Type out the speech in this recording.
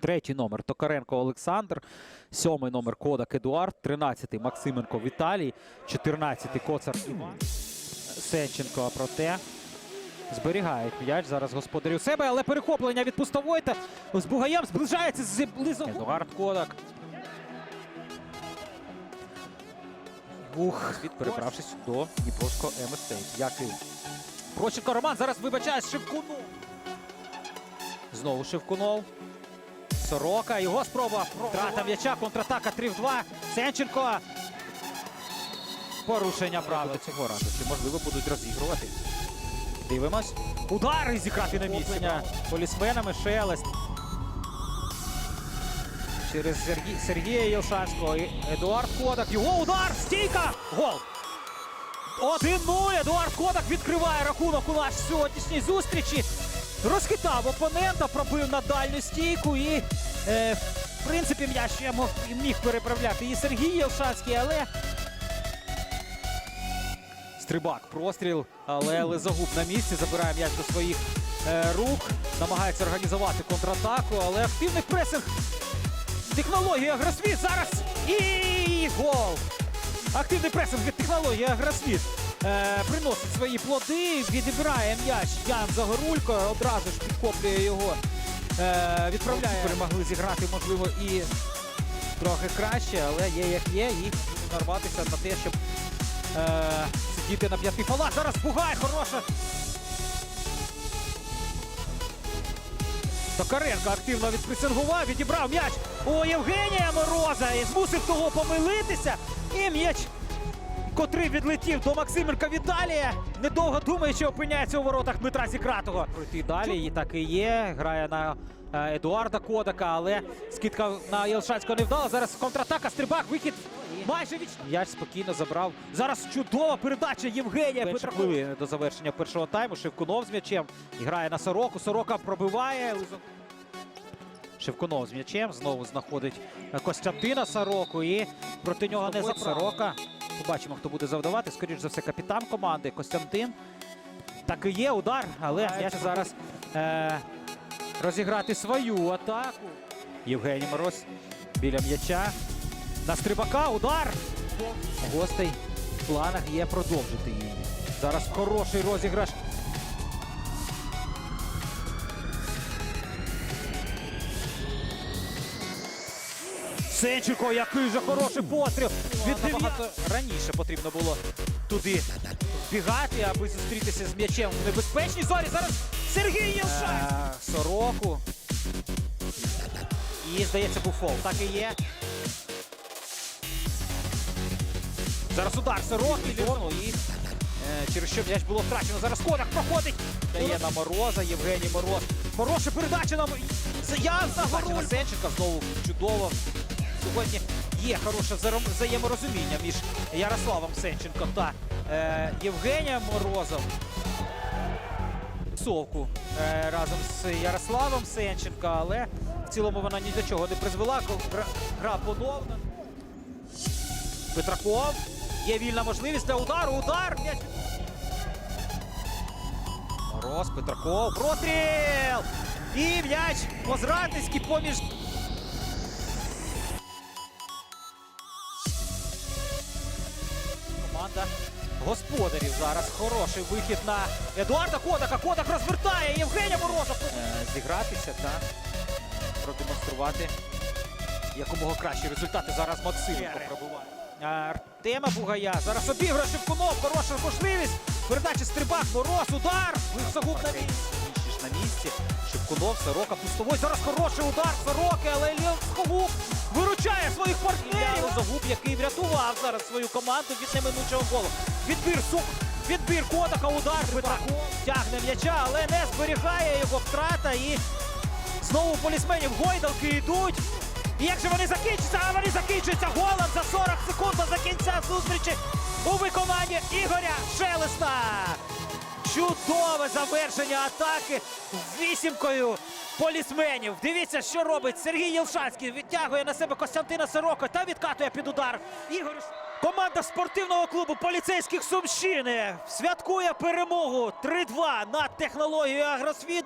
Третій номер Токаренко Олександр, сьомий номер Кодак Едуард, тринадцятий Максименко Віталій, чотирнадцятий Коцар Іван. Сенченко проте зберігають м'яч зараз господарі у себе, але перехоплення від пустовойта з Бугаєм зближається з близом. Едуард Кодак. Ух, від перебравшись до Дніпровського МСТ. Який Проченко Роман зараз вибачає Шевкунов. Знову Шевкунов. Сорока. Його спроба. Втрата м'яча. Контратака 3 в 2. Сенченко. Порушення правил цього разу. Чи можливо будуть розігрувати? Дивимось. Удар і зіграти на місці. Полісменами Шелест. Через Сергія Єлшанського. І Едуард Кодак. Його удар. Стійка. Гол. 1-0. Едуард Кодак відкриває рахунок у нашій сьогоднішній зустрічі. Розхитав опонента, пробив на дальню стійку і, е, в принципі, м'яч ще мог, міг переправляти і Сергій Єлшанський, але. Стрибак, простріл, але Лизагуб на місці забирає м'яч до своїх е, рук, намагається організувати контратаку, але активний пресинг. Технологія Гросвіт зараз і гол. Активний пресинг від технології Агросвіт е, приносить свої плоди, відібрає м'яч Ян Загорулько, одразу ж підхоплює його, е, відправляє. Перемогли зіграти, можливо, і трохи краще, але є як є, і нарватися на те, щоб е, сидіти на п'яти фалах. Зараз Бугай, хороша. Токаренко активно відпресингував, відібрав м'яч у Євгенія Мороза і змусив того помилитися. І м'яч, котрий відлетів до Максименка Віталія, недовго думаючи, опиняється у воротах Дмитра Зікратого. Пройти далі, і так і є. Грає на е, Едуарда Кодака, але скидка на Єлшанського не вдала. Зараз контратака, стрибак, вихід. Майже віч. М'яч спокійно забрав. Зараз чудова передача Євгенія Петра. до завершення першого тайму. Шевкунов з м'ячем. Грає на Сороку. Сорока пробиває. Шевкунов з м'ячем знову знаходить Костянтина Сороку і проти нього не за Сорока. Побачимо, хто буде завдавати. Скоріше за все, капітан команди Костянтин. Так і є удар, але м'яч зараз е, розіграти свою атаку. Євгеній Мороз біля м'яча. На стрибака удар. Гостей в планах є продовжити її. Зараз хороший розіграш. Сенченко, який же хороший постріл. Від набагато раніше потрібно було туди бігати, аби зустрітися з м'ячем в небезпечній зоні. Зараз Сергій Єлшан. Сороку. І, здається, був фол. Так і є. Зараз удар Сороки. І е, через що м'яч було втрачено. Зараз Кодак проходить. Дає на Мороза, Євгеній Мороз. Хороша передача на Ян Загоруль. Сенченка знову чудово. Сьогодні є хороше взаєморозуміння між Ярославом Сенченко та е, Євгенієм Морозом. Совку е, разом з Ярославом Сенченко, але в цілому вона ні до чого не призвела. Гра, гра поновна. Петраков. Є вільна можливість для удару. Удар. Мороз, Петраков. Простріл! І м'яч Позратницький поміж. Команда господарів зараз. Хороший вихід на Едуарда Кодака. Кодак розвертає. Євгенія Морозов. Е, Зігратися та продемонструвати якомога кращі результати. Зараз Максименко пробиває. Артема Бугая. Зараз обіграє Шевкунов. Хороша можливість. Передача стрибак. Мороз. Удар. Висогуб на місці. На місці. Шевкунов, Сорока, Пустовой. Зараз хороший удар Сороки, але Ілля Схогуб виручає своїх партнерів. Загуб, який врятував зараз свою команду від неминучого голу. Відбір сук. Відбір Кодака, удар Петраков. Тягне м'яча, але не зберігає його втрата. І знову полісменів гойдалки йдуть. І як же вони закінчаться? А вони закінчуються голом за 40 секунд до закінця зустрічі у виконанні Ігоря Шелеста. Чудове завершення атаки вісімкою полісменів. Дивіться, що робить Сергій Єлшанський. Відтягує на себе Костянтина Сирока та відкатує під удар. Ігор Команда спортивного клубу поліцейських Сумщини святкує перемогу 3-2 над технологією Агросвіт.